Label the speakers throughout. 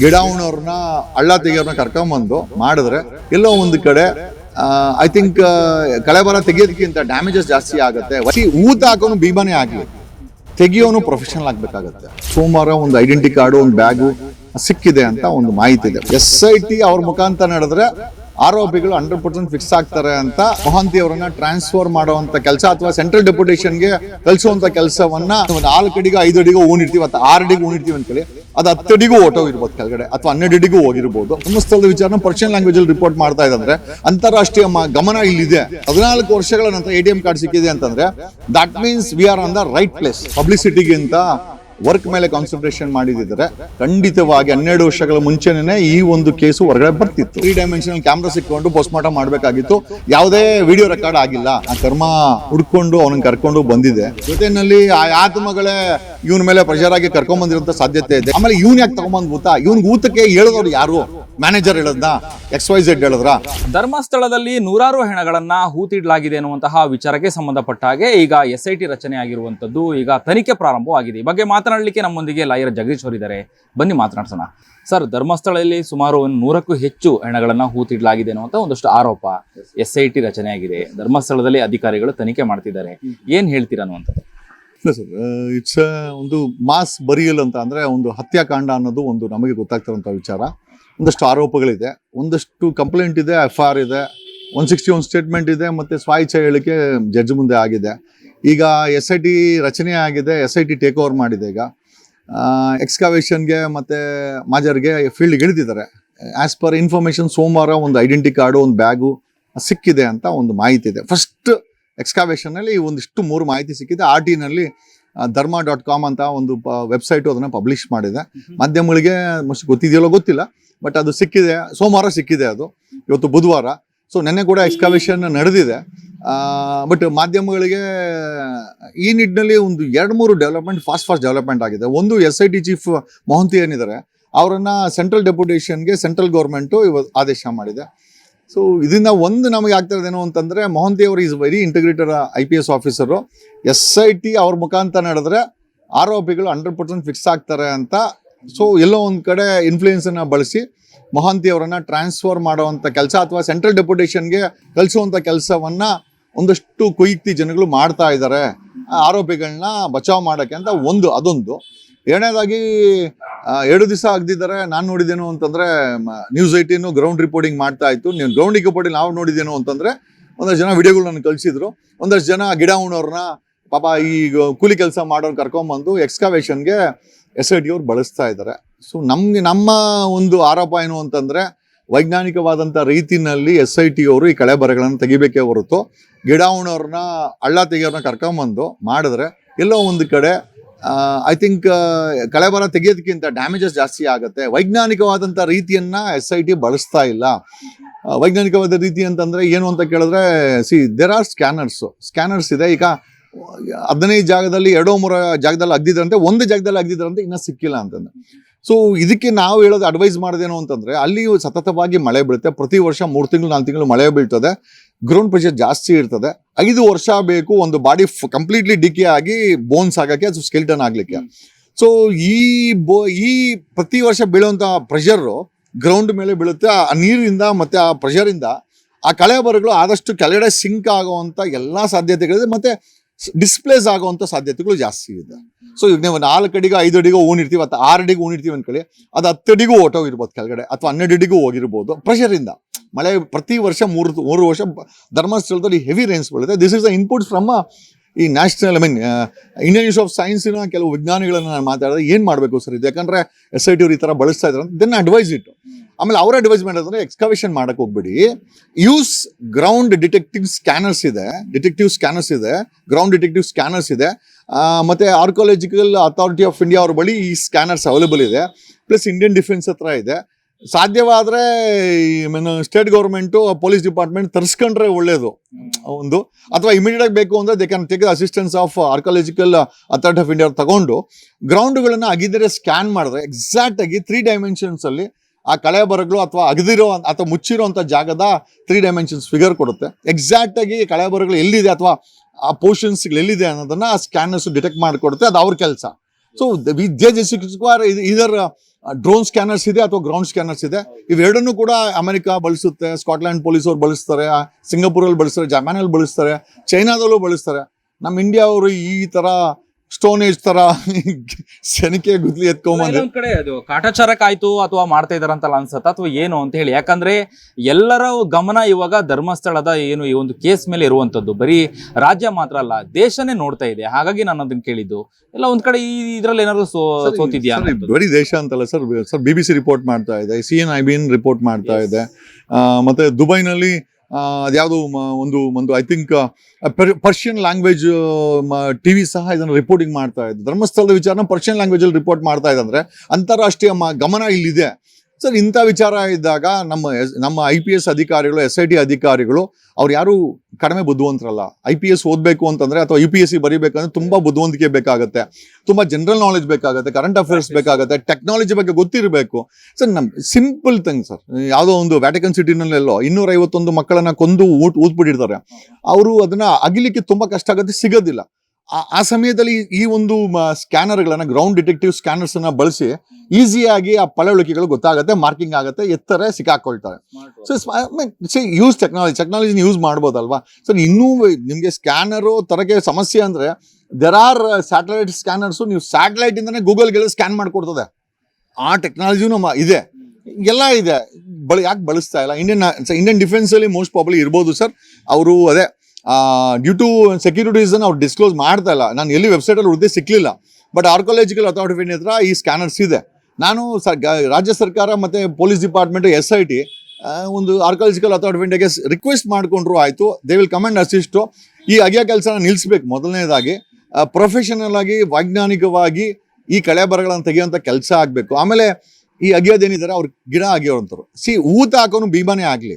Speaker 1: ಗಿಡಾವಣವ್ರನ್ನ ಹಳ್ಳ ತೆಗಿಯೋರ್ನ ಕರ್ಕೊಂಬಂದು ಮಾಡಿದ್ರೆ ಎಲ್ಲೋ ಒಂದು ಕಡೆ ಐ ಥಿಂಕ್ ಕಳೆಬರ ತೆಗಿಯೋದಕ್ಕಿಂತ ಡ್ಯಾಮೇಜಸ್ ಜಾಸ್ತಿ ಆಗುತ್ತೆ. ಊತ ಹಾಕೋನು ಭೀಮನೇ ಆಗಲಿ. ತೆಗಿಯೋನು ಪ್ರೊಫೆಷನಲ್ ಆಗಬೇಕಾಗತ್ತೆ. ಸೋಮವಾರ ಒಂದು ಐಡೆಂಟಿ ಕಾರ್ಡು ಒಂದು ಬ್ಯಾಗು ಸಿಕ್ಕಿದೆ ಅಂತ ಒಂದು ಮಾಹಿತಿ ಇದೆ. ಎಸ್ ಐ ಟಿ ಅವ್ರ ಮುಖಾಂತರ ನಡೆದ್ರೆ ಆರೋಪಿಗಳು ಹಂಡ್ರೆಡ್ ಪರ್ಸೆಂಟ್ ಫಿಕ್ಸ್ ಆಗ್ತಾರೆ ಅಂತ ಮೊಹಂತಿ ಅವರನ್ನ ಟ್ರಾನ್ಸ್ಫರ್ ಮಾಡುವಂತ ಕೆಲಸ ಅಥವಾ ಸೆಂಟ್ರಲ್ ಡೆಪ್ಯುಟೇಷನ್ಗೆ ಕಳಿಸುವಂತ ಕೆಲಸವನ್ನ ನಾಲ್ಕು ಅಡಿಗೆ ಐದು ಅಡಿಗೂ ಊನಿರ್ತೀವಿ ಅಥವಾ ಆರು ಅಡಿಗೆ ಊನಿರ್ತೀವಿ ಅಂತೇಳಿ ಅದು ಹತ್ತಡಿಗೂ ಓಟೋ ಓಟೋಗಿರ್ಬೋದು ಕೆಳಗಡೆ, ಅಥವಾ ಹನ್ನೆರಡು ಅಡಿಗೂ ಹೋಗಿರ್ಬೋದು. ಧರ್ಮಸ್ಥಳದ ವಿಚಾರನ ಪರ್ಷಿಯನ್ ಲ್ಯಾಂಗ್ವೇಜ್ ಅಲ್ಲಿ ರಿಪೋರ್ಟ್ ಮಾಡ್ತಾ ಇದಂದ್ರೆ. ಅಂತಾರಾಷ್ಟ್ರೀಯ ಗಮನ ಇಲ್ಲಿದೆ. ಹದಿನಾಲ್ಕು ವರ್ಷಗಳ ನಂತರ ಎ ಟಿ ಎಂ ಕಾರ್ಡ್ ಸಿಕ್ಕಿದೆ ಅಂತಂದ್ರೆ that means we are on the right place ಪಬ್ಲಿಸಿಟಿಗಿಂತ work ಮೇಲೆ ಕಾನ್ಸಂಟ್ರೇಷನ್ ಮಾಡಿದಿದ್ರೆ ಖಂಡಿತವಾಗಿ ಹನ್ನೆರಡು ವರ್ಷಗಳ ಮುಂಚೆನೇ ಈ ಒಂದು ಕೇಸು ಹೊರಗಡೆ ಬರ್ತಿತ್ತು. ತ್ರೀ ಡೈಮೆನ್ಷನಲ್ ಕ್ಯಾಮ್ರಾ ಸಿಕ್ಕೊಂಡು ಪೋಸ್ಟ್ ಮಾರ್ಟಮ್ ಮಾಡಬೇಕಾಗಿತ್ತು. ಯಾವುದೇ ವಿಡಿಯೋ ರೆಕಾರ್ಡ್ ಆಗಿಲ್ಲ. ಆ ಕರ್ಮ ಹುಡ್ಕೊಂಡು ಅವನಿಗೆ ಕರ್ಕೊಂಡು ಬಂದಿದೆ. ಜೊತೆನಲ್ಲಿ ಆ ಆತ್ಮಗಳೇ ಇವನ ಮೇಲೆ ಪ್ರೆಷರ್ ಆಗಿ ಕರ್ಕೊಂಡ್ ಬಂದಿರುವಂತ ಸಾಧ್ಯತೆ ಇದೆ. ಆಮೇಲೆ ಇವನ್ ಯಾಕೆ ತಗೊಂಬಂದ್ ಊತ ಇವನ್ ಊತಕ್ಕೆ ಹೇಳಿದವ್ರು ಯಾರು? ಮ್ಯಾನೇಜರ್ ಹೇಳದ್ನ ಎಕ್ಸ್ ವೈ ಝೆಡ್ ಹೇಳಿದ್ರ?
Speaker 2: ಧರ್ಮಸ್ಥಳದಲ್ಲಿ ನೂರಾರು ಹೆಣಗಳನ್ನ ಹೂತಿಡ್ಲಾಗಿದೆ ಎನ್ನುವಂತಹ ವಿಚಾರಕ್ಕೆ ಸಂಬಂಧಪಟ್ಟ ಹಾಗೆ ಈಗ ಎಸ್ ಐ ಟಿ ರಚನೆ ಆಗಿರುವಂತದ್ದು ಈಗ ತನಿಖೆ ಪ್ರಾರಂಭವಾಗಿದೆ. ಈ ಬಗ್ಗೆ ಮಾತನಾಡಲಿಕ್ಕೆ ನಮ್ಮೊಂದಿಗೆ ಲಾಯರ್ ಜಗದೀಶ್ ಅವರಿದ್ದಾರೆ. ಬನ್ನಿ ಮಾತನಾಡ್ಸೋಣ. ಸರ್ ಧರ್ಮಸ್ಥಳದಲ್ಲಿ ಸುಮಾರು ಒಂದು ನೂರಕ್ಕೂ ಹೆಚ್ಚು ಹೆಣಗಳನ್ನ ಹೂತಿಡ್ಲಾಗಿದೆ ಅನ್ನುವಂತ ಒಂದಷ್ಟು ಆರೋಪ ಎಸ್ ಐ ಟಿ ರಚನೆ ಆಗಿದೆ. ಧರ್ಮಸ್ಥಳದಲ್ಲಿ ಅಧಿಕಾರಿಗಳು ತನಿಖೆ ಮಾಡ್ತಿದ್ದಾರೆ. ಏನ್ ಹೇಳ್ತೀರಾ ಅನ್ನುವಂಥದ್ದು?
Speaker 1: ಇಲ್ಲ ಸರ್ ಇಟ್ಸ್ ಒಂದು ಮಾಸ್ ಬರಿಯಲ್ ಅಂತ ಅಂದರೆ ಒಂದು ಹತ್ಯಾಕಾಂಡ ಅನ್ನೋದು ಒಂದು ನಮಗೆ ಗೊತ್ತಾಗ್ತಿರೋಂಥ ವಿಚಾರ. ಒಂದಷ್ಟು ಆರೋಪಗಳಿದೆ ಒಂದಷ್ಟು ಕಂಪ್ಲೇಂಟ್ ಇದೆ ಎಫ್ ಆರ್ ಇದೆ ಒನ್ ಸಿಕ್ಸ್ಟಿ ಒನ್ ಸ್ಟೇಟ್ಮೆಂಟ್ ಇದೆ ಮತ್ತೆ ಸ್ವಾಯಿಚ್ಛ ಹೇಳಿಕೆ ಜಡ್ಜ್ ಮುಂದೆ ಆಗಿದೆ. ಈಗ ಎಸ್ ಐ ಟಿ ರಚನೆ ಆಗಿದೆ S I T take over ಮಾಡಿದೆ ಈಗ. ಎಕ್ಸ್ಕಾವೇಷನ್ಗೆ ಮತ್ತು ಮಾಜರ್ಗೆ ಫೀಲ್ಡ್ಗೆ ಇಳಿದಿದ್ದಾರೆ. ಆ್ಯಸ್ ಪರ್ ಇನ್ಫಾರ್ಮೇಷನ್ ಸೋಮವಾರ ಒಂದು ಐಡೆಂಟಿ ಕಾರ್ಡು ಒಂದು ಬ್ಯಾಗು ಸಿಕ್ಕಿದೆ ಅಂತ ಒಂದು ಮಾಹಿತಿ ಇದೆ. ಫಸ್ಟ್ ಎಕ್ಸ್ಕಾವೇಷನ್ನಲ್ಲಿ ಒಂದಿಷ್ಟು ಮೂರು ಮಾಹಿತಿ ಸಿಕ್ಕಿದೆ. ಆರ್ ಟಿನಲ್ಲಿ ಧರ್ಮ ಡಾಟ್ ಕಾಮ್ ಅಂತ ಒಂದು ವೆಬ್ಸೈಟು ಅದನ್ನು ಪಬ್ಲಿಷ್ ಮಾಡಿದೆ. ಮಾಧ್ಯಮಗಳಿಗೆ ಮೋಸ್ಟ್ ಗೊತ್ತಿದೆಯಲ್ಲೋ ಗೊತ್ತಿಲ್ಲ. ಬಟ್ ಅದು ಸಿಕ್ಕಿದೆ, ಸೋಮವಾರ ಸಿಕ್ಕಿದೆ ಅದು, ಇವತ್ತು ಬುಧವಾರ. ಸೊ ನೆನ್ನೆ ಕೂಡ ಎಕ್ಸ್ಕಾವೇಷನ್ ನಡೆದಿದೆ. ಬಟ್ ಮಾಧ್ಯಮಗಳಿಗೆ ಈ ನಿಟ್ಟಿನಲ್ಲಿ ಒಂದು ಎರಡು ಮೂರು ಡೆವಲಪ್ಮೆಂಟ್ ಫಾಸ್ಟ್ ಫಾಸ್ಟ್ ಡೆವಲಪ್ಮೆಂಟ್ ಆಗಿದೆ. ಒಂದು S I T chief Mohanty ಏನಿದ್ದಾರೆ, ಅವರನ್ನ ಸೆಂಟ್ರಲ್ ಡೆಪ್ಯುಟೇಷನ್ಗೆ ಸೆಂಟ್ರಲ್ ಗೌರ್ಮೆಂಟು ಇವತ್ತು ಆದೇಶ ಮಾಡಿದೆ. ಸೊ ಇದರಿಂದ ಒಂದು ನಮಗೆ ಆಗ್ತಿರೋದೇನು ಅಂತಂದ್ರೆ, ಮೊಹಂತಿ ಅವರು is very integrated I P S officer S I T ಅವ್ರ ಮುಖಾಂತರ ನಡೆದ್ರೆ ಆರೋಪಿಗಳು ಹಂಡ್ರೆಡ್ ಪರ್ಸೆಂಟ್ ಫಿಕ್ಸ್ ಆಗ್ತಾರೆ ಅಂತ ಸೊ ಎಲ್ಲೋ ಒಂದು ಕಡೆ ಇನ್ಫ್ಲೂಯೆನ್ಸ್ ಅನ್ನ ಬಳಸಿ ಮೊಹಾಂತಿ ಅವರನ್ನ ಟ್ರಾನ್ಸ್ಫರ್ ಮಾಡುವಂತ ಕೆಲಸ ಅಥವಾ ಸೆಂಟ್ರಲ್ ಡೆಪ್ಯುಟೇಷನ್ಗೆ ಕಳಿಸುವಂತ ಕೆಲಸವನ್ನ ಒಂದಷ್ಟು ಕುಯುಕ್ತಿ ಜನಗಳು ಮಾಡ್ತಾ ಇದ್ದಾರೆ ಆರೋಪಿಗಳನ್ನ ಬಚಾವ್ ಮಾಡಕ್ಕೆ ಅಂತ ಒಂದು, ಅದೊಂದು. ಎರಡನೇದಾಗಿ ಎರಡು ದಿವಸ ಆಗದಿದ್ದಾರೆ ನಾನು ನೋಡಿದ್ದೇನು ಅಂತಂದ್ರೆ ನ್ಯೂಸ್ ಐಟಿನು ಗ್ರೌಂಡ್ ರಿಪೋರ್ಟಿಂಗ್ ಮಾಡ್ತಾ ಇತ್ತು. ನೀವು ಗ್ರೌಂಡ್ ರಿಪೋರ್ಟಿಂಗ್ ನಾವು ನೋಡಿದ್ದೇನು ಅಂತಂದ್ರೆ, ಒಂದಷ್ಟು ಜನ ವಿಡಿಯೋಗಳು ಕಳಿಸಿದ್ರು. ಒಂದಷ್ಟು ಜನ ಗಿಡ ಉಣ್ಣೋರ್ನ ಪಾಪ ಈ ಕೂಲಿ ಕೆಲಸ ಮಾಡೋರು ಕರ್ಕೊಂಬಂದು ಎಕ್ಸ್ಕಾವೇಷನ್ಗೆ ಎಸ್ ಐ ಅವ್ರು ಬಳಸ್ತಾ ಇದ್ದಾರೆ. ಸೊ ನಮ್ಗೆ ನಮ್ಮ ಒಂದು ಆರೋಪ ಏನು ಅಂತಂದರೆ ವೈಜ್ಞಾನಿಕವಾದಂಥ ರೀತಿನಲ್ಲಿ ಎಸ್ ಐ ಟಿ ಅವರು ಈ ಕಳೆ ಬರಗಳನ್ನು ತೆಗಿಬೇಕೇ ಹೊರತು ಗಿಡ ಉಣ್ಣೋರ್ನ ಹಳ್ಳ ತೆಗಿಯೋರ್ನ ಕರ್ಕೊಂಬಂದು ಮಾಡಿದ್ರೆ ಎಲ್ಲೋ ಒಂದು ಕಡೆ ಐ ಥಿಂಕ್ ಕಳೆಬರ ತೆಗೆಯೋದಕ್ಕಿಂತ ಡ್ಯಾಮೇಜಸ್ ಜಾಸ್ತಿ ಆಗುತ್ತೆ. ವೈಜ್ಞಾನಿಕವಾದಂಥ ರೀತಿಯನ್ನು ಎಸ್ ಐ ಟಿ ಬಳಸ್ತಾ ಇಲ್ಲ. ವೈಜ್ಞಾನಿಕವಾದ ರೀತಿ ಅಂತಂದರೆ ಏನು ಅಂತ ಕೇಳಿದ್ರೆ see there are scanners scanners ಇದೆ. ಈಗ ಹದಿನೈದು ಜಾಗದಲ್ಲಿ ಎರಡೋ ಮೂರ ಜಾಗದಲ್ಲಿ ಅಗ್ದಿದ್ರಂತೆ, ಒಂದು ಜಾಗದಲ್ಲಿ ಅಗ್ದಿದ್ರಂತೆ, ಇನ್ನೂ ಸಿಕ್ಕಿಲ್ಲ ಅಂತಂದ್ರೆ ಸೊ ಇದಕ್ಕೆ ನಾವು ಹೇಳೋದು ಅಡ್ವೈಸ್ ಮಾಡೋದೇನು ಅಂತಂದ್ರೆ, ಅಲ್ಲಿ ಸತತವಾಗಿ ಮಳೆ ಬೀಳುತ್ತೆ. ಪ್ರತಿ ವರ್ಷ ಮೂರು ತಿಂಗಳು, ನಾಲ್ಕು ತಿಂಗಳು ಮಳೆ ಬೀಳ್ತದೆ. ಗ್ರೌಂಡ್ ಪ್ರೆಷರ್ ಜಾಸ್ತಿ ಇರ್ತದೆ. ಐದು ವರ್ಷ ಬೇಕು ಒಂದು ಬಾಡಿ ಕಂಪ್ಲೀಟ್ಲಿ ಡಿಕೆ ಆಗಿ ಬೋನ್ಸ್ ಆಗಕ್ಕೆ ಅದು ಸ್ಕೆಲ್ಟನ್ ಆಗಲಿಕ್ಕೆ. ಸೊ ಈ ಬೋ, ಈ ಪ್ರತಿ ವರ್ಷ ಬೀಳುವಂಥ ಪ್ರೆಷರು ಗ್ರೌಂಡ್ ಮೇಲೆ ಬೀಳುತ್ತೆ. ಆ ನೀರಿಂದ ಮತ್ತೆ ಆ ಪ್ರೆಷರಿಂದ ಆ ಕಳೆ ಬರಗಳು ಆದಷ್ಟು ಕೆಳಗಡೆ ಸಿಂಕ್ ಆಗುವಂತ ಎಲ್ಲಾ ಸಾಧ್ಯತೆಗಳಿದೆ. ಮತ್ತೆ ಡಿಸ್ಪ್ಲೇಸ್ ಆಗುವಂತ ಸಾಧ್ಯತೆಗಳು ಜಾಸ್ತಿ ಇದೆ. ಸೊ ಈಗ ನೀವು ನಾಲ್ಕು ಅಡಿಗೆ, ಐದು ಅಡಿಗೆ ಇರ್ತೀವಿ ಅಥವಾ ಆರು ಅಡಿಗೆ ಓಣಿರ್ತೀವಿ ಅಂದ್ಕೊಳ್ಳಿ ಅದು ಹತ್ತು ಅಡಿಗೂ ಓಟೋಗಿರ್ಬೋದು ಕೆಳಗಡೆ, ಅಥವಾ ಹನ್ನೆರಡು ಅಡಿಗೂ ಹೋಗಿರ್ಬೋದು. ಪ್ರೆಷರಿಂದ ಮಳೆ ಪ್ರತಿ ವರ್ಷ ಮೂರು ಮೂರು ವರ್ಷ ಧರ್ಮಸ್ಥಳದಲ್ಲಿ ಹೆವಿ ರೇನ್ಸ್ ಬೀಳುತ್ತೆ. This is the input from ಈ national I mean Indian institute of ಸೈನ್ಸಿನ ಕೆಲವು ವಿಜ್ಞಾನಿಗಳನ್ನು ನಾನು ಮಾತಾಡಿದ್ರೆ ಏನು ಮಾಡಬೇಕು ಸರ್ ಇದು? ಯಾಕಂದರೆ ಎಸ್ ಐ ಟಿ ಅವ್ರು ಈ ಥರ ಬಳಸ್ತಾ ಇದ್ದಾರೆ ದೆನ್ ಅಡ್ವೈಸ್ ಇಟ್ಟು. ಆಮೇಲೆ ಅವರ ಅಡ್ವೈಸ್ ಮಾಡೋದಂದ್ರೆ ಎಕ್ಸ್ಕವೇಷನ್ ಮಾಡಕ್ಕೆ ಹೋಗ್ಬಿಡಿ. ಯೂಸ್ ಗ್ರೌಂಡ್ ಡಿಟೆಕ್ಟಿವ್ ಸ್ಕ್ಯಾನರ್ಸ್ ಇದೆ. ಡಿಟೆಕ್ಟಿವ್ ಸ್ಕ್ಯಾನರ್ಸ್ ಇದೆ. ಗ್ರೌಂಡ್ ಡಿಟೆಕ್ಟಿವ್ ಸ್ಕ್ಯಾನರ್ಸ್ ಇದೆ. ಮತ್ತು ಆರ್ಕಾಲಜಿಕಲ್ ಅಥಾರಿಟಿ ಆಫ್ ಇಂಡಿಯಾ ಅವ್ರ ಬಳಿ ಈ ಸ್ಕ್ಯಾನರ್ಸ್ ಅವೈಲೇಬಲ್ ಇದೆ. ಪ್ಲಸ್ ಇಂಡಿಯನ್ ಡಿಫೆನ್ಸ್ ಹತ್ರ ಇದೆ. ಸಾಧ್ಯವಾದ್ರೆ ಸ್ಟೇಟ್ ಗೌರ್ಮೆಂಟು ಪೊಲೀಸ್ ಡಿಪಾರ್ಟ್ಮೆಂಟ್ ತರಿಸ್ಕೊಂಡ್ರೆ ಒಳ್ಳೆಯದು ಒಂದು. ಅಥವಾ ಇಮಿಡಿಯೇಟ್ ಆಗಿ ಬೇಕು ಅಂದ್ರೆ they can take assistance of archaeological authority of India ತಗೊಂಡು ಗ್ರೌಂಡ್ಗಳನ್ನ ಅಗಿದರೆ ಸ್ಕ್ಯಾನ್ ಮಾಡಿದ್ರೆ ಎಕ್ಸಾಕ್ಟ್ ಆಗಿ ತ್ರೀ ಡೈಮೆನ್ಷನ್ಸ್ ಅಲ್ಲಿ ಆ ಕಳೆ ಬರಗಳು ಅಥವಾ ಅಗದಿರೋ ಅಥವಾ ಮುಚ್ಚಿರೋವಂಥ ಜಾಗದ ತ್ರೀ ಡೈಮೆನ್ಷನ್ಸ್ ಫಿಗರ್ ಕೊಡುತ್ತೆ. ಎಕ್ಸಾಕ್ಟ್ ಆಗಿ ಕಳೆ ಬರಗಳು ಎಲ್ಲಿದೆ ಅಥವಾ ಆ ಪೋರ್ಷನ್ಸ್ ಎಲ್ಲಿದೆ ಅನ್ನೋದನ್ನ ಆ ಸ್ಕ್ಯಾನರ್ಸ್ ಡಿಟೆಕ್ಟ್ ಮಾಡಿಕೊಡುತ್ತೆ. ಅದು ಅವ್ರ ಕೆಲಸ. ಸೊ ವಿದ್ಯಾರ್ ಇದರ ಡ್ರೋನ್ ಸ್ಕ್ಯಾನರ್ಸ್ ಇದೆ ಅಥವಾ ಗ್ರೌಂಡ್ ಸ್ಕ್ಯಾನರ್ಸ್ ಇದೆ. ಇವೆರಡನ್ನೂ ಕೂಡ ಅಮೆರಿಕ ಬಳಸುತ್ತೆ, ಸ್ಕಾಟ್ಲ್ಯಾಂಡ್ ಪೊಲೀಸ್ ಅವ್ರು ಬಳಸ್ತಾರೆ ಸಿಂಗಾಪುರಲ್ಲಿ ಬಳಸ್ತಾರೆ ಜಪಾನಲ್ಲಿ ಬಳಸ್ತಾರೆ, ಚೈನಾದಲ್ಲೂ ಬಳಸ್ತಾರೆ. ನಮ್ಮ ಇಂಡಿಯಾ ಅವರು ಈ ತರ ಸ್ಟೋನ್ ಏಜ್ ತರ ಸೆನಿಕೆ ಗುದ್ಲಿ ಎತ್ಕೊಂಬಂದ್ರೆ
Speaker 2: ಒಂದ್ ಕಡೆ ಅದು ಕಾಟಾಚಾರಕ್ಕಾಯ್ತು ಅಥವಾ ಮಾಡ್ತಾ ಇದಾರಂತಲ್ಲ ಅನ್ಸತ್ತ ಅಥವಾ ಏನು ಅಂತ ಹೇಳಿ. ಯಾಕಂದ್ರೆ ಎಲ್ಲರ ಗಮನ ಇವಾಗ ಧರ್ಮಸ್ಥಳದ ಏನು ಈ ಒಂದು ಕೇಸ್ ಮೇಲೆ ಇರುವಂತದ್ದು. ಬರೀ ರಾಜ್ಯ ಮಾತ್ರ ಅಲ್ಲ ದೇಶನೇ ನೋಡ್ತಾ ಇದೆ. ಹಾಗಾಗಿ ನಾನು ಅದನ್ನ ಕೇಳಿದ್ದು. ಎಲ್ಲ ಒಂದ್ ಕಡೆ ಈ ಇದ್ರಲ್ಲಿ ಏನಾದ್ರು ಸೋ ಸೋತಿದ್ಯಾ.
Speaker 1: ಬರೀ ದೇಶ ಅಂತಲ್ಲ sir. Sir B B C report ಮಾಡ್ತಾ ಇದೆ. C N I B N report ಮಾಡ್ತಾ. ಇದೆ. ಮತ್ತೆ ದುಬೈನಲ್ಲಿ ಅದ್ಯಾವುದು ಒಂದು ಒಂದು I think Persian language TV ಸಹ ಇದನ್ನು ರಿಪೋರ್ಟಿಂಗ್ ಮಾಡ್ತಾ ಇದೆ ಧರ್ಮಸ್ಥಳದ ವಿಚಾರನ ಪರ್ಷಿಯನ್ ಲ್ಯಾಂಗ್ವೇಜ್ ಅಲ್ಲಿ ರಿಪೋರ್ಟ್ ಮಾಡ್ತಾ ಇದೆ ಅಂದ್ರೆ ಅಂತಾರಾಷ್ಟ್ರೀಯ ಗಮನ ಇಲ್ಲಿದೆ. ಸರ್ ಇಂಥ ವಿಚಾರ ಇದ್ದಾಗ ನಮ್ಮ ಎಸ್- ನಮ್ಮ ಐ ಪಿ ಎಸ್ ಅಧಿಕಾರಿಗಳು ಎಸ್ ಐ ಟಿ ಅಧಿಕಾರಿಗಳು ಅವ್ರು ಯಾರು ಕಡಿಮೆ ಬುದ್ಧಿವಂತರಲ್ಲ. ಐ ಪಿ ಎಸ್ ಓದಬೇಕು ಅಂತಂದ್ರೆ ಅಥವಾ ಯು ಪಿ ಎಸ್ ಸಿ ಬರೀಬೇಕಂದ್ರೆ ತುಂಬ ಬುದ್ಧಿವಂತಿಕೆ ಬೇಕಾಗುತ್ತೆ. ತುಂಬ ಜನರಲ್ ನಾಲೆಜ್ ಬೇಕಾಗುತ್ತೆ ಕರೆಂಟ್ ಅಫೇರ್ಸ್ ಬೇಕಾಗುತ್ತೆ ಟೆಕ್ನಾಲಜಿ ಬಗ್ಗೆ ಗೊತ್ತಿರಬೇಕು. ಸರ್ ನಮ್ಮ ಸಿಂಪಲ್ ಥಿಂಗ್ ಸರ್ ಯಾವುದೋ ಒಂದು ವ್ಯಾಟಿಕನ್ ಸಿಟಿನಲ್ಲೆಲ್ಲೋ ಇನ್ನೂರೈವತ್ತೊಂದು ಮಕ್ಕಳನ್ನು ಮಕ್ಕಳನ್ನ ಕೊಂದು ಊಟ ಊದ್ಬಿಟ್ಟಿರ್ತಾರೆ. ಅವರು ಅದನ್ನ ಅಗಿಲಿಕ್ಕೆ ತುಂಬ ಕಷ್ಟ ಆಗುತ್ತೆ ಸಿಗೋದಿಲ್ಲ. ಆ- ಆ ಸಮಯದಲ್ಲಿ ಈ ಒಂದು ಸ್ಕ್ಯಾನರ್ಗಳನ್ನ ಗ್ರೌಂಡ್ ಡಿಟೆಕ್ಟಿವ್ ಸ್ಕ್ಯಾನರ್ಸ್ ಅನ್ನ ಬಳಸಿ ಈಸಿಯಾಗಿ ಆ ಪಳವಳಿಕೆಗಳು ಗೊತ್ತಾಗುತ್ತೆ ಮಾರ್ಕಿಂಗ್ ಆಗುತ್ತೆ ಎತ್ತರ ಸಿಕ್ಕಾಕೊಳ್ತಾರೆ. ಸೊ ಯೂಸ್ ಟೆಕ್ನಾಲಜಿ ಟೆಕ್ನಾಲಜಿನ ಯೂಸ್ ಮಾಡ್ಬೋದಲ್ವಾ? ಸರ್ ಇನ್ನೂ ನಿಮಗೆ ಸ್ಕ್ಯಾನರು ತರಕ್ಕೆ ಸಮಸ್ಯೆ ಅಂದ್ರೆ ದೆರ್ ಆರ್ ಸ್ಯಾಟಲೈಟ್ ಸ್ಕ್ಯಾನರ್ಸು ನೀವು ಸ್ಯಾಟಲೈಟ್ ಇಂದನೇ ಗೂಗಲ್ಗೆಲ್ಲ ಸ್ಕ್ಯಾನ್ ಮಾಡಿಕೊಡ್ತದೆ. ಆ ಟೆಕ್ನಾಲಜಿನೂ ನಮ್ಮ ಇದೆ. ಎಲ್ಲ ಇದೆ. ಬಳ ಯಾಕೆ ಬಳಸ್ತಾ ಇಲ್ಲ? ಇಂಡಿಯನ್ ಇಂಡಿಯನ್ ಡಿಫೆನ್ಸಲ್ಲಿ ಮೋಸ್ಟ್ ಪ್ರಾಬ್ಲಿ ಇರ್ಬೋದು ಸರ್ ಅವರು ಅದೇ ಡ್ಯೂ ಟು ಸೆಕ್ಯೂರಿಟೀಸ್ ಅವ್ರು ಡಿಸ್ಕ್ಲೋಸ್ ಮಾಡ್ತಾ ಇಲ್ಲ. ನಾನು ಎಲ್ಲಿ ವೆಬ್ಸೈಟ್ ಅಲ್ಲಿ ಹುಡುಗಿ ಸಿಕ್ಕಲಿಲ್ಲ ಬಟ್ ಆರ್ಕೋಲಾಜಿಕಲ್ ಅಥಾರಿಟಿ ಹತ್ರ ಈ ಸ್ಕ್ಯಾನರ್ಸ್ ಇದೆ. ನಾನು ರಾಜ್ಯ ಸರ್ಕಾರ ಮತ್ತೆ police department S I T ಒಂದು ಆರ್ಕಾಲಜಿಕಲ್ ಅಥಾರಿಟಿ ಆಫ್ ಇಂಡಿಯಾಗೆ ರಿಕ್ವೆಸ್ಟ್ ಮಾಡಿಕೊಂಡ್ರು ಆಯಿತು. ದೇ ವಿಲ್ ಕಮೆಂಡ್ ಅಸಿಸ್ಟು ಈ ಅಗಿಯ ಕೆಲಸನ ನಿಲ್ಲಿಸ್ಬೇಕು ಮೊದಲನೇದಾಗಿ. ಪ್ರೊಫೆಷನಲ್ ಆಗಿ, ವೈಜ್ಞಾನಿಕವಾಗಿ ಈ ಕಳೆ ಬರಗಳನ್ನು ತೆಗೆಯುವಂಥ ಕೆಲಸ ಆಗಬೇಕು. ಆಮೇಲೆ ಈ ಅಗಿಯೋದೇನಿದ್ದಾರೆ ಅವ್ರು ಗಿಡ ಅಗಿಯೋರಂಥವ್ರು ಸಿ ಊತ ಹಾಕೋನು ಭೀಮಾನೇ ಆಗಲಿ.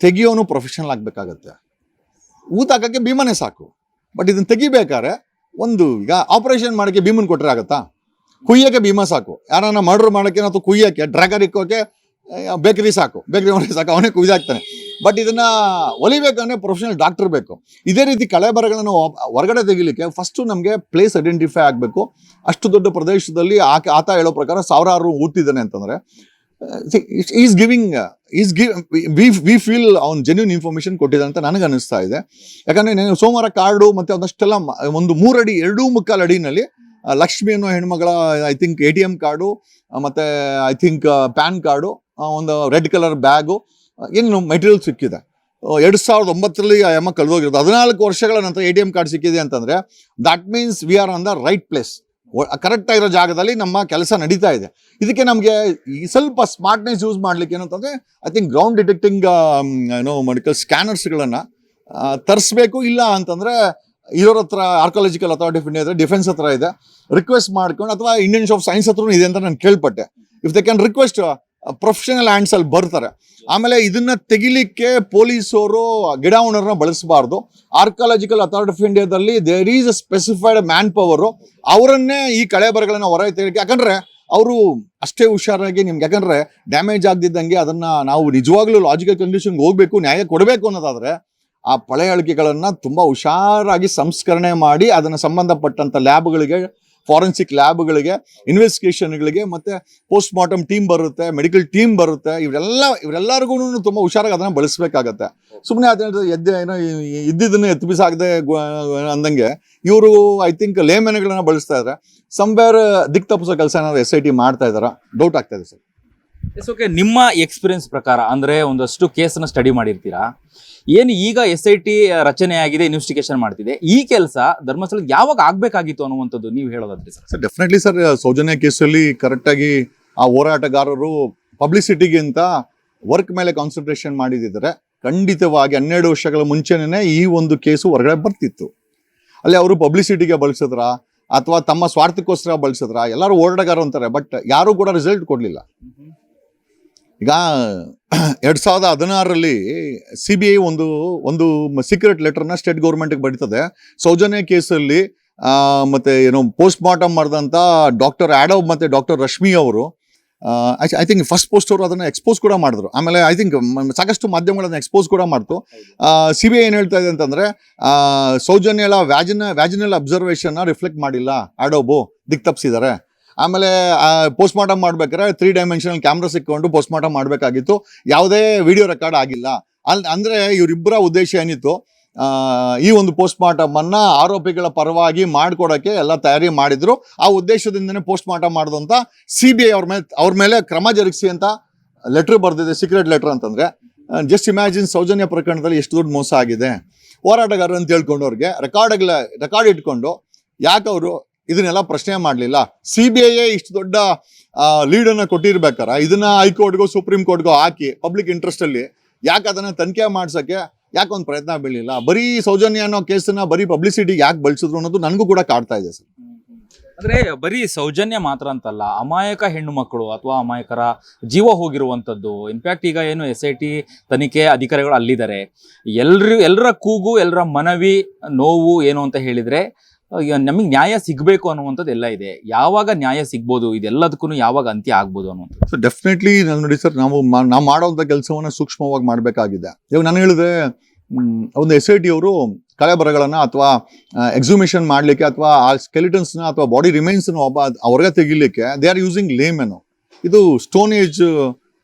Speaker 1: ತೆಗಿಯೋನು ಪ್ರೊಫೆಷನಲ್ ಆಗಬೇಕಾಗತ್ತೆ. ಊತ ಹಾಕೋಕ್ಕೆ ಭೀಮನೇ ಸಾಕು. ಬಟ್ ಇದನ್ನು ತೆಗಿಬೇಕಾದ್ರೆ ಒಂದು ಈಗ ಆಪರೇಷನ್ ಮಾಡೋಕ್ಕೆ ಭೀಮನ್ ಕೊಟ್ಟರೆ ಆಗುತ್ತಾ? ಕುಯ್ಯೋಕ್ಕೆ ಭೀಮ ಸಾಕು. ಯಾರನ್ನ ಮರ್ಡರ್ ಮಾಡೋಕ್ಕೆ ಅಥವಾ ಕುಯ್ಯೋಕ್ಕೆ ಡ್ರ್ಯಾಗರ್ ಇಕ್ಕೋಕೆ ಬೇಕರಿ ಸಾಕು. ಬೇಕರಿ ಮಾಡಿ ಸಾಕು, ಅವನೇ ಕುಯ್ದಾಕ್ತಾನೆ. ಬಟ್ ಇದನ್ನು ಒಲಿಬೇಕಂದ್ರೆ ಪ್ರೊಫೆಷನಲ್ ಡಾಕ್ಟರ್ ಬೇಕು. ಇದೇ ರೀತಿ ಕಳೆ ಬರಗಳನ್ನು ಹೊರಗಡೆ ತೆಗಿಲಿಕ್ಕೆ ಫಸ್ಟು ನಮಗೆ ಪ್ಲೇಸ್ ಐಡೆಂಟಿಫೈ ಆಗಬೇಕು. ಅಷ್ಟು ದೊಡ್ಡ ಪ್ರದೇಶದಲ್ಲಿ ಆಕೆ, ಆತ ಹೇಳೋ ಪ್ರಕಾರ ಸಾವಿರಾರು ಊತಿದ್ದಾನೆ ಅಂತಂದ್ರೆ is giving is give we feel ಅವ್ನು ಜೆನ್ಯೂನ್ ಇನ್ಫಾರ್ಮೇಶನ್ ಕೊಟ್ಟಿದೆ ಅಂತ ನನಗೆ ಅನಿಸ್ತಾ ಇದೆ. ಯಾಕಂದ್ರೆ ನಾನು ಸೋಮವಾರ ಕಾರ್ಡು ಮತ್ತೆ ಒಂದಷ್ಟೆಲ್ಲ ಒಂದು ಮೂರಡಿ ಎರಡೂ ಮುಕ್ಕಾಲು ಅಡಿನಲ್ಲಿ ಲಕ್ಷ್ಮಿ ಅನ್ನೋ ಹೆಣ್ಮಗಳ I think A T M card ಮತ್ತೆ ಐ ಥಿಂಕ್ ಪ್ಯಾನ್ ಕಾರ್ಡು ಒಂದು ರೆಡ್ ಕಲರ್ ಬ್ಯಾಗು ಏನು ಮೆಟೀರಿಯಲ್ ಸಿಕ್ಕಿದೆ. ಎರಡು ಸಾವಿರದ ಒಂಬತ್ತರಲ್ಲಿ ಆ ಅಮ್ಮ ಕಳೆದೋಗಿರೋದು. ಹದಿನಾಲ್ಕು ವರ್ಷಗಳ ನಂತರ ಎ ಟಿ ಎಂ ಕಾರ್ಡ್ ಸಿಕ್ಕಿದೆ ಅಂತಂದರೆ that means we are on the right place correct ಆಗಿರೋ ಜಾಗದಲ್ಲಿ ನಮ್ಮ ಕೆಲಸ ನಡೀತಾ ಇದೆ. ಇದಕ್ಕೆ ನಮಗೆ ಈ ಸ್ವಲ್ಪ ಸ್ಮಾರ್ಟ್ನೆಸ್ ಯೂಸ್ ಮಾಡ್ಲಿಕ್ಕೆ ಏನಂತಂದರೆ ಐ ಥಿಂಕ್ ಗ್ರೌಂಡ್ ಡಿಟೆಕ್ಟಿಂಗ್ ಏನೋ ಮೆಡಿಕಲ್ ಸ್ಕ್ಯಾನರ್ಸ್ಗಳನ್ನು ತರಿಸ್ಬೇಕು, ಇಲ್ಲ ಅಂತಂದರೆ ಇರೋರ ಹತ್ರ archaeological authority of India defence ಹತ್ರ ಇದೆ. ರಿಕ್ವೆಸ್ಟ್ ಮಾಡ್ಕೊಂಡು, ಅಥವಾ ಇಂಡಿಯನ್ ಶಾಪ್ ಸೈನ್ಸ್ ಹತ್ರ ಇದೆ ಅಂತ ನಾನು ಕೇಳ್ಪಟ್ಟೆ. If they can request professional hands ಅಲ್ಲಿ ಬರ್ತಾರೆ. ಆಮೇಲೆ ಇದನ್ನ ತೆಗಿಲಿಕ್ಕೆ ಪೊಲೀಸರು, ಗಿಡ ಓನರ್ನ ಬಳಸಬಾರ್ದು. ಆರ್ಕಾಲಜಿಕಲ್ ಅಥಾರಿಟಿ ಆಫ್ ಇಂಡಿಯಾದಲ್ಲಿ there is a specified man power ಅವರನ್ನೇ ಈ ಕಳೆ ಬರಗಳನ್ನ ಹೊರ ತೆಗಿಲಿಕ್ಕೆ. ಯಾಕಂದ್ರೆ ಅವರು ಅಷ್ಟೇ ಹುಷಾರಾಗಿ ನಿಮ್ಗೆ ಯಾಕಂದ್ರೆ ಡ್ಯಾಮೇಜ್ ಆಗದಿದ್ದಂಗೆ ಅದನ್ನ ನಾವು ನಿಜವಾಗ್ಲೂ ಲಾಜಿಕಲ್ ಕಂಡೀಷನ್ಗೆ ಹೋಗ್ಬೇಕು, ನ್ಯಾಯ ಕೊಡಬೇಕು ಅನ್ನೋದಾದ್ರೆ ಆ ಪಳೆಯಳಿಕೆಗಳನ್ನು ತುಂಬಾ ಹುಷಾರಾಗಿ ಸಂಸ್ಕರಣೆ ಮಾಡಿ ಅದನ್ನು ಸಂಬಂಧಪಟ್ಟಂತ ಲ್ಯಾಬ್ಗಳಿಗೆ ಫಾರೆನ್ಸಿಕ್ ಲ್ಯಾಬ್ಗಳಿಗೆ ಇನ್ವೆಸ್ಟಿಗೇಷನ್ಗಳಿಗೆ ಮತ್ತೆ ಪೋಸ್ಟ್ ಮಾರ್ಟಮ್ ಟೀಮ್ ಬರುತ್ತೆ ಮೆಡಿಕಲ್ ಟೀಮ್ ಬರುತ್ತೆ. ಇವರೆಲ್ಲ ಇವರೆಲ್ಲರಿಗೂ ತುಂಬ ಹುಷಾರಾಗಿ ಅದನ್ನ ಬಳಸಬೇಕಾಗತ್ತೆ. ಸುಮ್ಮನೆ ಅದ ಎದ್ದೆ, ಏನೋ ಇದ್ದಿದ್ದನ್ನು ಎತ್ತು ಬಿಸಾಕದೆ ಅಂದಂಗೆ ಇವರು ಐ ಥಿಂಕ್ ಲೇಮೆನ್ಗಳನ್ನ ಬಳಸ್ತಾ ಇದ್ದಾರೆ ಸಂವೇರ್ ದಿಕ್ ತಪ್ಪಿಸೋ ಕೆಲಸ ಏನಾದ್ರು ಎಸ್ ಐ ಟಿ ಮಾಡ್ತಾ ಇದಾರ? ಡೌಟ್ ಆಗ್ತಾ ಇದೆ ಸರ್.
Speaker 2: ಎಸ್ ಓಕೆ ನಿಮ್ಮ ಎಕ್ಸ್ಪೀರಿಯನ್ಸ್ ಪ್ರಕಾರ ಅಂದ್ರೆ ಒಂದಷ್ಟು ಕೇಸನ್ನು ಸ್ಟಡಿ ಮಾಡಿರ್ತೀರಾ? ಏನು ಈಗ ಎಸ್ ಐ ಟಿ ರಚನೆ ಆಗಿದೆ ಇನ್ವೆಸ್ಟಿಗೇಷನ್ ಮಾಡ್ತಿದೆ. ಈ ಕೆಲಸ ಧರ್ಮಸ್ಥಳಕ್ಕೆ ಯಾವಾಗ ಆಗಬೇಕಾಗಿತ್ತು ಅನ್ನುವಂಥದ್ದು ನೀವು ಹೇಳೋದಾದ್ರೆ sir.
Speaker 1: Sir definitely sir Soujanya ಕೇಸಲ್ಲಿ ಕರೆಕ್ಟಾಗಿ ಆ ಹೋರಾಟಗಾರರು ಪಬ್ಲಿಸಿಟಿಗಿಂತ ವರ್ಕ್ ಮೇಲೆ ಕಾನ್ಸಂಟ್ರೇಷನ್ ಮಾಡಿದಿದ್ರೆ ಖಂಡಿತವಾಗಿ ಹನ್ನೆರಡು ವರ್ಷಗಳ ಮುಂಚೆನೇ ಈ ಒಂದು ಕೇಸು ಹೊರಗಡೆ ಬರ್ತಿತ್ತು. ಅಲ್ಲಿ ಅವರು ಪಬ್ಲಿಸಿಟಿಗೆ ಬಳಸಿದ್ರ ಅಥವಾ ತಮ್ಮ ಸ್ವಾರ್ಥಕ್ಕೋಸ್ಕರ ಬಳಸಿದ್ರ ಎಲ್ಲರೂ ಹೋರಾಟಗಾರರು ಅಂತಾರೆ ಬಟ್ ಯಾರು ಕೂಡ ರಿಸಲ್ಟ್ ಕೊಡಲಿಲ್ಲ. ಈಗ ಎರಡು ಸಾವಿರದ ಹದಿನಾರರಲ್ಲಿ ಸಿ ಬಿ ಐ ಒಂದು ಒಂದು ಸೀಕ್ರೆಟ್ ಲೆಟರ್ನ ಸ್ಟೇಟ್ ಗೌರ್ಮೆಂಟ್ಗೆ ಬಡಿತದೆ. ಸೌಜನ್ಯ ಕೇಸಲ್ಲಿ ಮತ್ತು ಏನೋ ಪೋಸ್ಟ್ ಮಾರ್ಟಮ್ ಮಾಡಿದಂಥ ಡಾಕ್ಟರ್ ಆಡವ್ ಮತ್ತು ಡಾಕ್ಟರ್ ರಶ್ಮಿ ಅವರು ಐ ಥಿಂಕ್ ಫಸ್ಟ್ ಪೋಸ್ಟ್ ಅವರು ಅದನ್ನು ಎಕ್ಸ್ಪೋಸ್ ಕೂಡ ಮಾಡಿದ್ರು. ಆಮೇಲೆ ಐ ಥಿಂಕ್ ಸಾಕಷ್ಟು ಮಾಧ್ಯಮಗಳನ್ನು ಎಕ್ಸ್ಪೋಸ್ ಕೂಡ ಮಾಡ್ತು. ಸಿ ಬಿ ಐ ಏನು ಹೇಳ್ತಾ ಇದೆ ಅಂತಂದರೆ ಸೌಜನ್ಯಲ ವ್ಯಾಜಿನ ವ್ಯಾಜಿನಲ್ ಅಬ್ಸರ್ವೇಷನ್ನ ರಿಫ್ಲೆಕ್ಟ್ ಮಾಡಿಲ್ಲ ಆಡೋಬು ದಿಕ್ ತಪ್ಪಿಸಿದ್ದಾರೆ ಆಮೇಲೆ ಪೋಸ್ಟ್ ಮಾರ್ಟಮ್ ಮಾಡ್ಬೇಕಾದ್ರೆ ತ್ರೀ ಡೈಮೆನ್ಷನಲ್ ಕ್ಯಾಮ್ರಾ ಸಿಕ್ಕೊಂಡು ಪೋಸ್ಟ್ ಮಾರ್ಟಮ್ ಮಾಡಬೇಕಾಗಿತ್ತು. ಯಾವುದೇ ವಿಡಿಯೋ ರೆಕಾರ್ಡ್ ಆಗಿಲ್ಲ. ಅಲ್, ಅಂದ್ರೆ ಇವರಿಬ್ಬರ ಉದ್ದೇಶ ಏನಿತ್ತು? ಈ ಒಂದು ಪೋಸ್ಟ್ ಮಾರ್ಟಮ್ ಅನ್ನ ಆರೋಪಿಗಳ ಪರವಾಗಿ ಮಾಡ್ಕೊಡಕ್ಕೆ ಎಲ್ಲ ತಯಾರಿ ಮಾಡಿದ್ರು. ಆ ಉದ್ದೇಶದಿಂದನೇ ಪೋಸ್ಟ್ ಮಾರ್ಟಮ್ ಮಾಡೋದು ಅಂತ ಸಿ ಬಿ ಐ ಅವ್ರ ಮೇಲೆ ಅವ್ರ ಮೇಲೆ ಕ್ರಮ ಜರುಗಿಸಿ ಅಂತ ಲೆಟರ್ ಬರೆದಿದೆ ಸೀಕ್ರೆಟ್ ಲೆಟರ್ ಅಂತಂದ್ರೆ. ಜಸ್ಟ್ ಇಮ್ಯಾಜಿನ್ ಸೌಜನ್ಯ ಪ್ರಕರಣದಲ್ಲಿ ಎಷ್ಟು ದೊಡ್ಡ ಮೋಸ ಆಗಿದೆ. ಹೋರಾಟಗಾರರು ಅಂತ ಹೇಳ್ಕೊಂಡು ಅವ್ರಿಗೆ ರೆಕಾರ್ಡ್ಗಳ ರೆಕಾರ್ಡ್ ಇಟ್ಕೊಂಡು ಯಾಕೆ ಅವರು ಇದನ್ನೆಲ್ಲ ಪ್ರಶ್ನೆ ಮಾಡಲಿಲ್ಲ. ಸಿ ಬಿ ಐ ಇಷ್ಟು ದೊಡ್ಡ ಲೀಡನ್ನು ಕೊಟ್ಟಿರ್ಬೇಕಾರ ಇದನ್ನ ಹೈಕೋರ್ಟ್ಗೋ, ಸುಪ್ರೀಂ ಕೋರ್ಟ್ಗೋ ಹಾಕಿ ಪಬ್ಲಿಕ್ ಇಂಟ್ರೆಸ್ಟಲ್ಲಿ ಯಾಕೆ ಅದನ್ನ ತನಿಖೆ ಮಾಡ್ಸಕ್ಕೆ ಯಾಕೊಂದು ಪ್ರಯತ್ನ ಬೀಳಿಲ್ಲ ಬರೀ ಸೌಜನ್ಯ ಅನ್ನೋ ಕೇಸನ್ನ ಬರೀ ಪಬ್ಲಿಸಿಟಿ ಯಾಕೆ ಬಳಸಿದ್ರು ಅನ್ನೋದು ನನಗೂ ಕೂಡ ಕಾಡ್ತಾ ಇದೆ ಸರ್.
Speaker 2: ಅಂದ್ರೆ ಬರೀ ಸೌಜನ್ಯ ಮಾತ್ರ ಅಂತಲ್ಲ, ಅಮಾಯಕ ಹೆಣ್ಣು ಮಕ್ಕಳು ಅಥವಾ ಅಮಾಯಕರ ಜೀವ ಹೋಗಿರುವಂತದ್ದು ಇನ್ಫ್ಯಾಕ್ಟ್ ಈಗ ಏನು ಎಸ್ ಐ ಟಿ ತನಿಖೆ ಅಧಿಕಾರಿಗಳು ಅಲ್ಲಿದ್ದಾರೆ. ಎಲ್ರು ಎಲ್ಲರ ಕೂಗು ಎಲ್ಲರ ಮನವಿ, ನೋವು ಏನು ಅಂತ ಹೇಳಿದ್ರೆ ನಮಗೆ ನ್ಯಾಯ ಸಿಗಬೇಕು ಅನ್ನುವಂಥದ್ದು ಎಲ್ಲ ಇದೆ. ಯಾವಾಗ ನ್ಯಾಯ ಸಿಗ್ಬೋದು ಇದೆಲ್ಲದಕ್ಕೂ ಯಾವಾಗ ಅಂತ್ಯ ಆಗ್ಬೋದು ಅನ್ನುವಂಥದ್ದು.
Speaker 1: ಸೊ ಡೆಫಿನೆಟ್ಲಿ ನಾನು ನೋಡಿ ಸರ್ ನಾವು ನಾವು ಮಾಡೋವಂಥ ಕೆಲಸವನ್ನು ಸೂಕ್ಷ್ಮವಾಗಿ ಮಾಡಬೇಕಾಗಿದೆ. ಇವಾಗ ನಾನು ಹೇಳಿದೆ ಒಂದು ಎಸ್ ಐ ಟಿ ಅವರು ಕಳೆಬರಗಳನ್ನ ಅಥವಾ ಎಕ್ಸಿಮಿಷನ್ ಮಾಡಲಿಕ್ಕೆ ಅಥವಾ, ಆ ಸ್ಕೆಲಿಟನ್ಸ್ನ ಅಥವಾ ಬಾಡಿ ರಿಮೈನ್ಸ್ನ ಒಬ್ಬ ಅವ್ರಿಗೆ ತೆಗಿಲಿಕ್ಕೆ ದೇ ಆರ್ ಯೂಸಿಂಗ್ ಲೇಮೆನು ಇದು ಸ್ಟೋನ್ ಏಜ್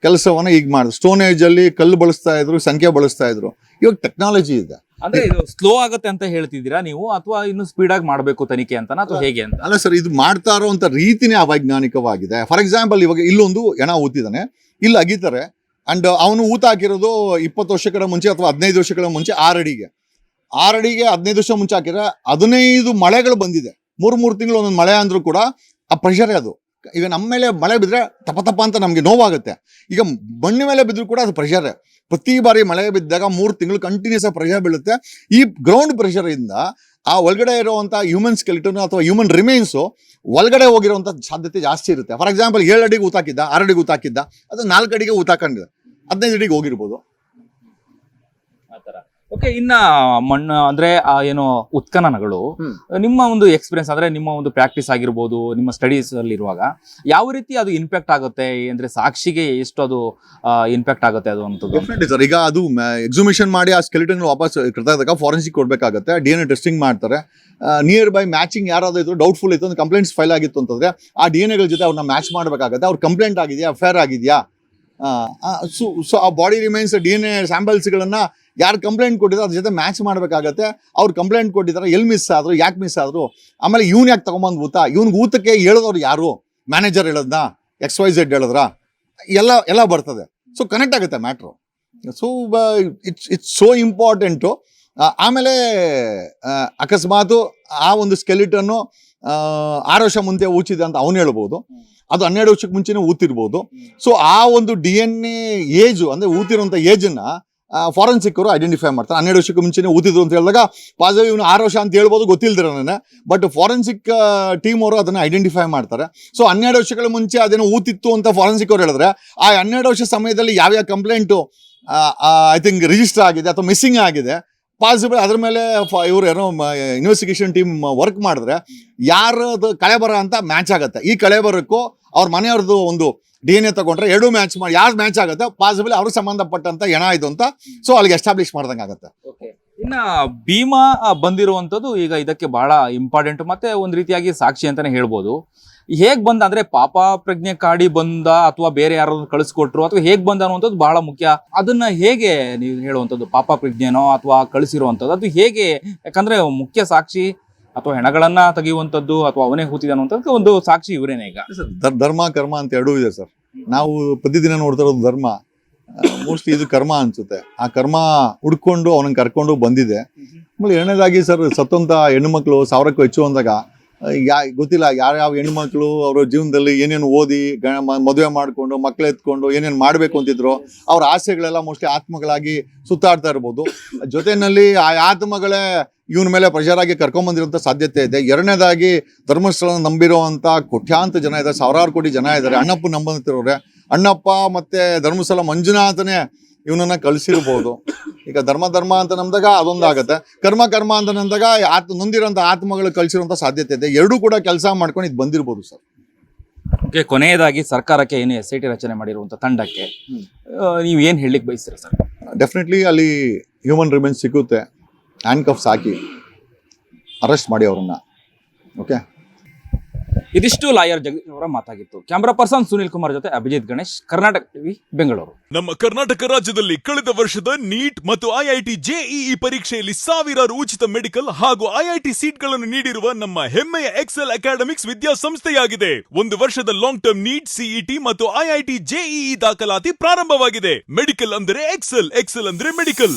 Speaker 1: ಕೆಲಸವನ್ನು ಈಗ ಮಾಡಿದ್ರು ಸ್ಟೋನ್ ಏಜಲ್ಲಿ ಕಲ್ಲು ಬಳಸ್ತಾ ಇದ್ರು, ಸಂಖ್ಯೆ ಬಳಸ್ತಾ ಇದ್ರು. ಇವಾಗ ಟೆಕ್ನಾಲಜಿ ಇದೆ.
Speaker 2: ಅಂದ್ರೆ ಇದು ಸ್ಲೋ ಆಗುತ್ತೆ ಅಂತ ಹೇಳ್ತಿದ್ದೀರಾ ನೀವು? ಅಥವಾ ಇನ್ನು ಸ್ಪೀಡ್ ಆಗಿ ಮಾಡಬೇಕು ತನಿಖೆ ಅಂತ ಅಥವಾ ಹೇಗೆ ಅಂತ?
Speaker 1: ಅಲ್ಲ ಸರ್ ಇದು ಮಾಡ್ತಾ ಇರೋಂಥ ರೀತಿನೇ ಅವೈಜ್ಞಾನಿಕವಾಗಿದೆ. ಫಾರ್ ಎಕ್ಸಾಂಪಲ್ ಇವಾಗ ಇಲ್ಲೊಂದು ಎಣ ಊತಿದ್ದಾನೆ ಇಲ್ಲಿ ಅಗಿತಾರೆ. ಅಂಡ್ ಅವನು ಊತ ಹಾಕಿರೋದು ಇಪ್ಪತ್ತು ವರ್ಷಗಳ ಮುಂಚೆ ಅಥವಾ ಹದಿನೈದು ವರ್ಷಗಳ ಮುಂಚೆ ಆರಡಿಗೆ. ಆರಡಿಗೆ ಹದಿನೈದು ವರ್ಷ ಮುಂಚೆ ಹಾಕಿದ್ರೆ ಹದಿನೈದು ಮಳೆಗಳು ಬಂದಿದೆ. ಮೂರು ಮೂರು ತಿಂಗಳು ಒಂದೊಂದು ಮಳೆ ಅಂದ್ರೂ ಕೂಡ ಆ ಪ್ರೆಷರೇ ಅದು. ಈಗ ನಮ್ಮ ಮೇಲೆ ಮಳೆ ಬಿದ್ದರೆ ತಪ ತಪ ಅಂತ ನಮಗೆ ನೋವಾಗುತ್ತೆ. ಈಗ ಬಣ್ಣ ಮೇಲೆ ಬಿದ್ದರೂ ಕೂಡ ಅದು ಪ್ರೆಷರೇ ಪ್ರತಿ ಬಾರಿ ಮಳೆ ಬಿದ್ದಾಗ ಮೂರು ತಿಂಗಳು ಕಂಟಿನ್ಯೂಸ್ ಆಗಿ ಪ್ರೆಷರ್ ಬೀಳುತ್ತೆ. ಈ ಗ್ರೌಂಡ್ ಪ್ರೆಷರ್ ಇಂದ ಆ ಒಳಗಡೆ ಇರುವಂಥ ಹ್ಯೂಮನ್ ಸ್ಕೆಲಿಟನ್ ಅಥವಾ ಹ್ಯೂಮನ್ ರಿಮೈನ್ಸು ಒಳಗಡೆ ಹೋಗಿರುವಂಥ ಸಾಧ್ಯತೆ ಜಾಸ್ತಿ ಇರುತ್ತೆ. ಫಾರ್ ಎಕ್ಸಾಂಪಲ್ ಏಳು ಅಡಿಗೆ ಊತಾಕಿದ್ದ, ಆರು ಅಡಿಗೆ ಊತಾಕಿದ್ದ, ಅದು ನಾಲ್ಕು ಅಡಿಗೆ ಊತಾಕೊಂಡಿದೆ. ಹದಿನೈದು ಅಡಿಗೆ ಹೋಗಿರ್ಬೋದು.
Speaker 2: ಓಕೆ ಇನ್ನ ಮಣ್ಣು ಅಂದ್ರೆ ಆ ಏನು ಉತ್ಖನನಗಳು ನಿಮ್ಮ ಒಂದು ಎಕ್ಸ್ಪೀರಿಯನ್ಸ್ ಅಂದ್ರೆ ನಿಮ್ಮ ಒಂದು ಪ್ರಾಕ್ಟೀಸ್ ಆಗಿರ್ಬೋದು ನಿಮ್ಮ ಸ್ಟಡೀಸ್ ಅಲ್ಲಿ ಇರುವಾಗ ಯಾವ ರೀತಿ ಅದು ಇಂಪ್ಯಾಕ್ಟ್ ಆಗುತ್ತೆ? ಅಂದ್ರೆ ಸಾಕ್ಷಿಗೆ ಎಷ್ಟು ಅದು ಇಂಪ್ಯಾಕ್ಟ್ ಆಗುತ್ತೆ ಅದು
Speaker 1: ಅಂತ ಸರ್ ಈಗ ಅದು ಎಕ್ಸಿಬಿಷನ್ ಮಾಡಿ ಆ ಸ್ಕೆಲಿಟನ್ ವಾಪಸ್ ಕೃತಕ ಫಾರೆನ್ಸಿಕ್ ಕೊಡಬೇಕಾಗುತ್ತೆ ಡಿ ಎನ್ ಎ ಟೆಸ್ಟಿಂಗ್ ಮಾಡ್ತಾರೆ. ನಿಯರ್ ಬೈ ಮ್ಯಾಚಿಂಗ್ ಯಾರಾದ್ರೂ ಇದ್ರು ಡೌಟ್ಫುಲ್ ಇತ್ತು ಅಂದ್ರೆ ಕಂಪ್ಲೇಂಟ್ಸ್ ಫೈಲ್ ಆಗಿತ್ತು ಅಂತಂದ್ರೆ ಆ ಡಿ ಎನ್ ಎಗಳ ಜೊತೆ ಅವ್ರನ್ನ ಮ್ಯಾಚ್ ಮಾಡಬೇಕಾಗುತ್ತೆ. ಅವ್ರ ಕಂಪ್ಲೇಂಟ್ ಆಗಿದೆಯಾ ಫೇರ್ ಆಗಿದೆಯಾ? ಸೊ ಸೊ ಆ body remains D N A ಸ್ಯಾಂಪಲ್ಸ್ಗಳನ್ನ ಯಾರು ಕಂಪ್ಲೇಂಟ್ ಕೊಟ್ಟಿದ್ರು ಅದ್ರ ಜೊತೆ ಮ್ಯಾಚ್ ಮಾಡಬೇಕಾಗತ್ತೆ. ಅವ್ರು ಕಂಪ್ಲೇಂಟ್ ಕೊಟ್ಟಿದ್ದಾರೆ ಎಲ್ಲಿ ಮಿಸ್ ಆದರು, ಯಾಕೆ ಮಿಸ್ ಆದರು, ಆಮೇಲೆ ಇವ್ನು ಯಾಕೆ ತೊಗೊಂಬಂದು ಊತ? ಇವ್ನಿಗೆ ಊತಕ್ಕೆ ಹೇಳಿದವ್ರು ಯಾರು? ಮ್ಯಾನೇಜರ್ ಹೇಳೋದನ್ನ ಎಕ್ಸ್ ವೈ ಝೆಡ್ ಹೇಳಿದ್ರ? ಎಲ್ಲ ಎಲ್ಲ ಬರ್ತದೆ. ಸೊ ಕನೆಕ್ಟ್ ಆಗುತ್ತೆ matter so it's it's so important ಆಮೇಲೆ ಅಕಸ್ಮಾತು ಆ ಒಂದು ಸ್ಕೆಲಿಟನ್ನು ಆರು ವರ್ಷ ಮುಂದೆ ಊಚಿದೆ ಅಂತ ಅವನು ಹೇಳ್ಬೋದು. ಅದು ಹನ್ನೆರಡು ವರ್ಷಕ್ಕೆ ಮುಂಚೆನೇ ಊತಿರ್ಬೋದು. ಸೊ ಆ ಒಂದು ಡಿ ಎನ್ ಎ ಏಜು ಅಂದರೆ ಊತಿರುವಂಥ ಏಜನ್ನ ಫಾರೆನ್ಸಿಕ್ ಅವರು ಐಡೆಂಟಿಫೈ ಮಾಡ್ತಾರೆ. ಹನ್ನೆರಡು ವರ್ಷಕ್ಕೆ ಮುಂಚೆನೇ ಓದಿದ್ರು ಅಂತ ಹೇಳಿದಾಗ ಪಾಸಿಟಿವ್ ಇವನು ಆರು ವರ್ಷ ಅಂತ ಹೇಳ್ಬೋದು, ಗೊತ್ತಿಲ್ದಿರ ನನಗೆ. ಬಟ್ ಫಾರೆನ್ಸಿಕ್ ಟೀಮ್ ಅವರು ಅದನ್ನು ಐಡೆಂಟಿಫೈ ಮಾಡ್ತಾರೆ. ಸೊ ಹನ್ನೆರಡು ವರ್ಷಗಳ ಮುಂಚೆ ಅದೇನೋ ಊತಿತ್ತು ಅಂತ ಫಾರೆನ್ಸಿಕ್ ಅವ್ರು ಹೇಳಿದ್ರೆ, ಆ ಹನ್ನೆರಡು ವರ್ಷ ಸಮಯದಲ್ಲಿ ಯಾವ್ಯಾವ ಕಂಪ್ಲೇಂಟು ಐ ಥಿಂಕ್ ರಿಜಿಸ್ಟರ್ ಆಗಿದೆ ಅಥವಾ ಮಿಸ್ಸಿಂಗ್ ಆಗಿದೆ, ಪಾಸಿಬಲ್ ಅದ್ರ ಮೇಲೆ ಇವರು ಇವ್ರು ಏನೋ ಇನ್ವೆಸ್ಟಿಗೇಷನ್ ಟೀಮ್ ವರ್ಕ್ ಮಾಡಿದ್ರೆ, ಯಾರದು ಕಳೆಬರ ಅಂತ ಮ್ಯಾಚ್ ಆಗುತ್ತೆ. ಈ ಕಳೆಬರಕ್ಕೂ ಅವ್ರ ಮನೆಯವ್ರದ್ದು ಒಂದು ಡಿ ಎನ್ ಎ ತಗೊಂಡ್ರೆ ಎರಡು ಮ್ಯಾಚ್ ಮಾಡಿ ಯಾರು ಮ್ಯಾಚ್ ಆಗುತ್ತೆ ಪಾಸಿಬಲ್ ಅವ್ರಿಗೆ ಸಂಬಂಧಪಟ್ಟಂತ ಹೆಣ ಇದು ಅಂತ ಸೊ ಅಲ್ಲಿಗೆ ಎಸ್ಟಾಬ್ಲಿಷ್ ಮಾಡ್ದಂಗೆ ಆಗುತ್ತೆ.
Speaker 2: ಇನ್ನ ಭೀಮಾ ಬಂದಿರುವಂತದ್ದು ಈಗ ಇದಕ್ಕೆ ಬಹಳ ಇಂಪಾರ್ಟೆಂಟ್ ಮತ್ತೆ ಒಂದ್ ರೀತಿಯಾಗಿ ಸಾಕ್ಷಿ ಅಂತಾನೆ ಹೇಳ್ಬೋದು. ಹೇಗ್ ಬಂದ ಅಂದ್ರೆ ಪಾಪ ಪ್ರಜ್ಞೆ ಕಾಡಿ ಬಂದ ಅಥವಾ ಬೇರೆ ಯಾರು ಕಳಿಸ್ಕೊಟ್ರು ಅಥವಾ ಹೇಗ್ ಬಂದ ಅನ್ನುವಂಥದ್ದು ಬಹಳ ಮುಖ್ಯ. ಅದನ್ನ ಹೇಗೆ ನೀವು ಹೇಳುವಂಥದ್ದು ಪಾಪ ಪ್ರಜ್ಞೆನೋ ಅಥವಾ ಕಳಿಸಿರುವಂಥದ್ದು ಅದು ಹೇಗೆ ಯಾಕಂದ್ರೆ ಮುಖ್ಯ ಸಾಕ್ಷಿ ಅಥವಾ ಹೆಣಗಳನ್ನ ತೆಗೆಯುವಂಥದ್ದು ಅಥವಾ ಅವನೇ ಹೂತಿದ ಅಂತ ಒಂದು ಸಾಕ್ಷಿ ಇವರೇನೆ ಈಗ.
Speaker 1: ಧರ್- ಧರ್ಮ, ಕರ್ಮ ಅಂತ ಎರಡೂ ಇದೆ ಸರ್. ನಾವು ಪ್ರತಿದಿನ ನೋಡ್ತಾ ಇರೋದು ಧರ್ಮ. ಮೋಸ್ಟ್ಲಿ ಇದು ಕರ್ಮ ಅನ್ಸುತ್ತೆ. ಆ ಕರ್ಮ ಹುಡ್ಕೊಂಡು ಅವನನ್ನ ಕರ್ಕೊಂಡು ಬಂದಿದೆ. ಆಮೇಲೆ ಎರಡನೇದಾಗಿ ಸರ್, ಸತ್ತಂತ ಹೆಣ್ಣುಮಕ್ಳು ಸಾವಿರಕ್ಕೂ ಹೆಚ್ಚು ಅಂದಾಗ ಯಾ, ಗೊತ್ತಿಲ್ಲ ಯಾರ್ಯಾವ ಹೆಣ್ಮಕ್ಳು ಅವರ ಜೀವನದಲ್ಲಿ ಏನೇನು ಓದಿ ಮದುವೆ ಮಾಡಿಕೊಂಡು, ಮಕ್ಳು ಎತ್ಕೊಂಡು ಏನೇನು ಮಾಡಬೇಕು ಅಂತಿದ್ರು, ಅವ್ರ ಆಸೆಗಳೆಲ್ಲ ಮೋಸ್ಟ್ಲಿ ಆತ್ಮಗಳಾಗಿ ಸುತ್ತಾಡ್ತಾ ಇರ್ಬೋದು. ಜೊತೆಯಲ್ಲಿ ಆ ಆತ್ಮಗಳೇ ಇವನ ಮೇಲೆ ಪ್ರೆಷರ್ ಆಗಿ ಕರ್ಕೊಂಬಂದಿರೋಂಥ ಸಾಧ್ಯತೆ ಇದೆ. ಎರಡನೇದಾಗಿ ಧರ್ಮಸ್ಥಳ ನಂಬಿರುವಂಥ ಕೋಟ್ಯಾಂತ ಜನ ಇದ್ದಾರೆ. ಸಾವಿರಾರು ಕೋಟಿ ಜನ ಇದ್ದಾರೆ. ಅಣ್ಣಪ್ಪ ನಂಬಂತಿರೋರೆ. ಅಣ್ಣಪ್ಪ ಮತ್ತೆ ಧರ್ಮಸ್ಥಳ ಮಂಜುನಾಥನೇ ಇವನನ್ನ ಕಳಿಸಿರ್ಬೋದು. ಈಗ ಧರ್ಮ ಧರ್ಮ ಅಂತ ನಂದಾಗ ಅದೊಂದಾಗತ್ತೆ. ಕರ್ಮ ಕರ್ಮ ಅಂತ ನಂದಾಗ ಆತ್ಮ ನೊಂದಿರೋಂಥ ಆತ್ಮಗಳು ಕಳಿಸಿರುವಂಥ ಸಾಧ್ಯತೆ ಇದೆ. ಎರಡೂ ಕೂಡ ಕೆಲಸ ಮಾಡ್ಕೊಂಡು ಇದು ಬಂದಿರ್ಬೋದು ಸರ್.
Speaker 2: ಓಕೆ ಕೊನೆಯದಾಗಿ ಸರ್ಕಾರಕ್ಕೆ ಏನು ಎಸ್ ಐ ಟಿ ರಚನೆ ಮಾಡಿರುವಂತ ತಂಡಕ್ಕೆ ನೀವು ಏನ್ ಹೇಳಲಿಕ್ಕೆ ಬಯಸ್ತೀರಾ ಸರ್?
Speaker 1: ಡೆಫಿನೆಟ್ಲಿ ಅಲ್ಲಿ ಹ್ಯೂಮನ್ ರಿಮೇನ್ಸ್ ಸಿಗುತ್ತೆ. ಹ್ಯಾಂಡ್ ಕಫ್ಸ್ ಹಾಕಿ ಅರೆಸ್ಟ್ ಮಾಡಿ ಅವರನ್ನ ಓಕೆ
Speaker 2: ಇದಿಷ್ಟು ಲಾಯರ್ ಜಗದೀಶ್ ಅವರ ಮಾತಾಗಿತ್ತು. ಕ್ಯಾಮರಾ ಪರ್ಸನ್ ಸುನಿಲ್ ಕುಮಾರ್ ಜೊತೆ ಅಭಿಜಿತ್ ಗಣೇಶ್ ಕರ್ನಾಟಕ ಟಿವಿ ಬೆಂಗಳೂರು.
Speaker 3: ನಮ್ಮ ಕರ್ನಾಟಕ ರಾಜ್ಯದಲ್ಲಿ ಕಳೆದ ವರ್ಷದ ನೀಟ್ ಮತ್ತು ಐಐಟಿ ಜೆಇಇ ಪರೀಕ್ಷೆಯಲ್ಲಿ ಸಾವಿರಾರು ಉಚಿತ ಮೆಡಿಕಲ್ ಹಾಗೂ ಐಐಟಿ ಸೀಟ್ಗಳನ್ನು ನೀಡಿರುವ ನಮ್ಮ ಹೆಮ್ಮೆಯ ಎಕ್ಸೆಲ್ ಅಕಾಡೆಮಿಕ್ಸ್ ವಿದ್ಯಾಸಂಸ್ಥೆಯಾಗಿದೆ. ಒಂದು ವರ್ಷದ ಲಾಂಗ್ ಟರ್ಮ್ ನೀಟ್ ಸಿಇಟಿ ಮತ್ತು ಐಐಟಿ ಜೆಇಇ ದಾಖಲಾತಿ ಪ್ರಾರಂಭವಾಗಿದೆ. ಮೆಡಿಕಲ್ ಅಂದರೆ ಎಕ್ಸೆಲ್ ಎಕ್ಸೆಲ್ ಅಂದ್ರೆ ಮೆಡಿಕಲ್.